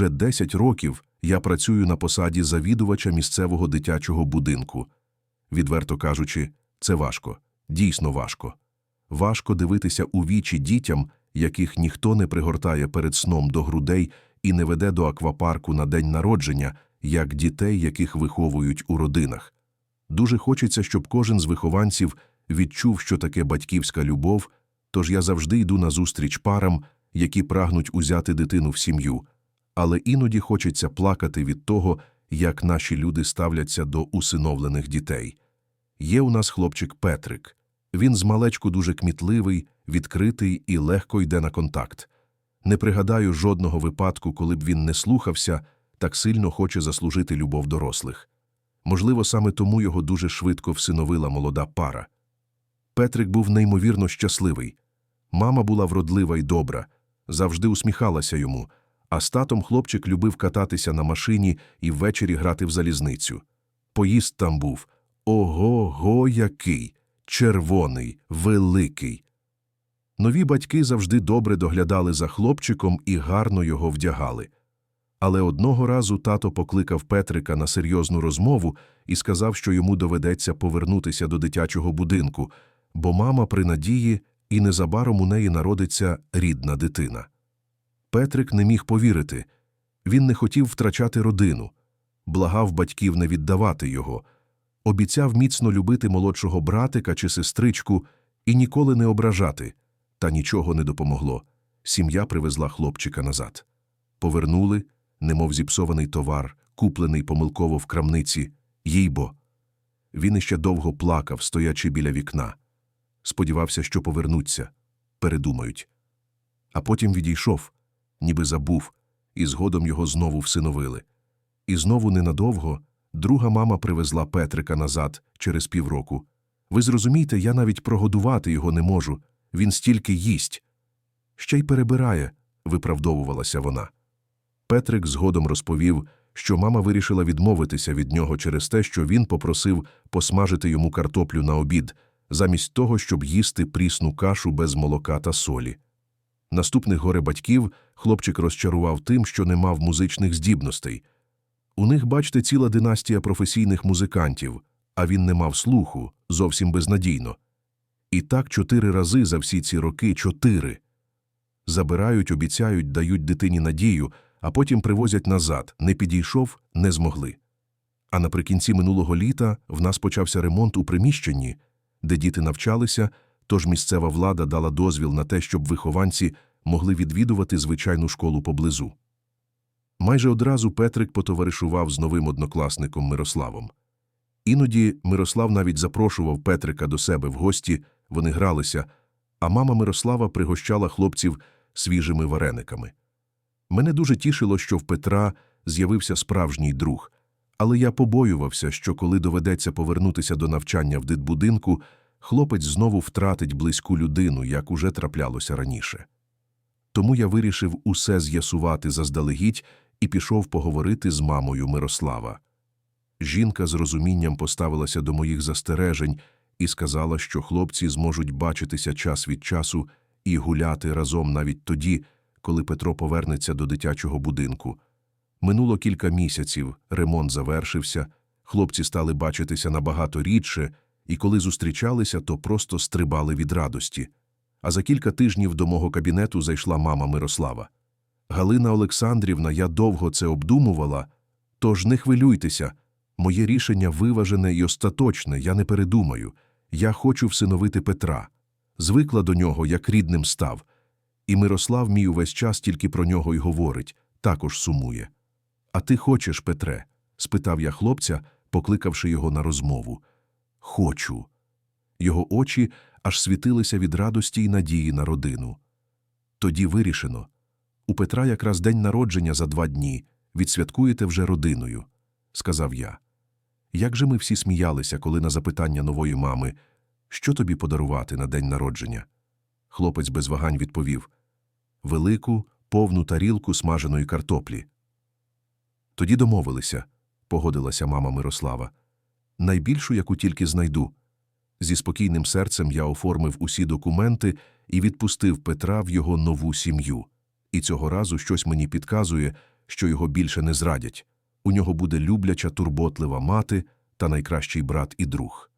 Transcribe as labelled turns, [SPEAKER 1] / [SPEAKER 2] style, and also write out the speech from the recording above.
[SPEAKER 1] Уже 10 років я працюю на посаді завідувача місцевого дитячого будинку. Відверто кажучи, це важко, дійсно важко. Важко дивитися у вічі дітям, яких ніхто не пригортає перед сном до грудей і не веде до аквапарку на день народження, як дітей, яких виховують у родинах. Дуже хочеться, щоб кожен з вихованців відчув, що таке батьківська любов, тож я завжди йду на зустріч парам, які прагнуть узяти дитину в сім'ю, але іноді хочеться плакати від того, як наші люди ставляться до усиновлених дітей. Є у нас хлопчик Петрик. Він з малечку дуже кмітливий, відкритий і легко йде на контакт. Не пригадаю жодного випадку, коли б він не слухався, так сильно хоче заслужити любов дорослих. Можливо, саме тому його дуже швидко всиновила молода пара. Петрик був неймовірно щасливий. Мама була вродлива й добра, завжди усміхалася йому, а з татом хлопчик любив кататися на машині і ввечері грати в залізницю. Поїзд там був ого-го який! Червоний, великий. Нові батьки завжди добре доглядали за хлопчиком і гарно його вдягали. Але одного разу тато покликав Петрика на серйозну розмову і сказав, що йому доведеться повернутися до дитячого будинку, бо мама при надії і незабаром у неї народиться рідна дитина. Петрик не міг повірити. Він не хотів втрачати родину, благав батьків не віддавати його, обіцяв міцно любити молодшого братика чи сестричку і ніколи не ображати. Та нічого не допомогло. Сім'я привезла хлопчика назад. Повернули, немов зіпсований товар, куплений помилково в крамниці, їй-бо. Він іще довго плакав, стоячи біля вікна. Сподівався, що повернуться, передумають. А потім відійшов, ніби забув, і згодом його знову всиновили. І знову ненадовго друга мама привезла Петрика назад через півроку. Ви зрозумієте, я навіть прогодувати його не можу, він стільки їсть. Ще й перебирає, виправдовувалася вона. Петрик згодом розповів, що мама вирішила відмовитися від нього через те, що він попросив посмажити йому картоплю на обід, замість того, щоб їсти прісну кашу без молока та солі. Наступних горе батьків хлопчик розчарував тим, що не мав музичних здібностей. У них, бачте, ціла династія професійних музикантів, а він не мав слуху, зовсім безнадійно. І так чотири рази за всі ці роки чотири. Забирають, обіцяють, дають дитині надію, а потім привозять назад. Не підійшов, не змогли. А наприкінці минулого літа в нас почався ремонт у приміщенні, де діти навчалися, тож місцева влада дала дозвіл на те, щоб вихованці могли відвідувати звичайну школу поблизу. Майже одразу Петрик потоваришував з новим однокласником Мирославом. Іноді Мирослав навіть запрошував Петрика до себе в гості, вони гралися, а мама Мирослава пригощала хлопців свіжими варениками. Мене дуже тішило, що в Петра з'явився справжній друг, але я побоювався, що коли доведеться повернутися до навчання в дитбудинку, хлопець знову втратить близьку людину, як уже траплялося раніше. Тому я вирішив усе з'ясувати заздалегідь і пішов поговорити з мамою Мирослава. Жінка з розумінням поставилася до моїх застережень і сказала, що хлопці зможуть бачитися час від часу і гуляти разом навіть тоді, коли Петро повернеться до дитячого будинку. Минуло кілька місяців, ремонт завершився, хлопці стали бачитися набагато рідше, і коли зустрічалися, то просто стрибали від радості. А за кілька тижнів до мого кабінету зайшла мама Мирослава. Галина Олександрівна, я довго це обдумувала, тож не хвилюйтеся. Моє рішення виважене і остаточне, я не передумаю. Я хочу всиновити Петра. Звикла до нього, як рідним став. І Мирослав мій увесь час тільки про нього й говорить, також сумує. А ти хочеш, Петре? спитав я хлопця, покликавши його на розмову. Хочу. Його очі аж світилися від радості й надії на родину. Тоді вирішено. У Петра якраз день народження за два дні. Відсвяткуєте вже родиною, сказав я. Як же ми всі сміялися, коли на запитання нової мами, що тобі подарувати на день народження? Хлопець без вагань відповів велику, повну тарілку смаженої картоплі. Тоді домовилися, погодилася мама Мирослава. Найбільшу, яку тільки знайду. Зі спокійним серцем я оформив усі документи і відпустив Петра в його нову сім'ю. І цього разу щось мені підказує, що його більше не зрадять. У нього буде любляча, турботлива мати та найкращий брат і друг.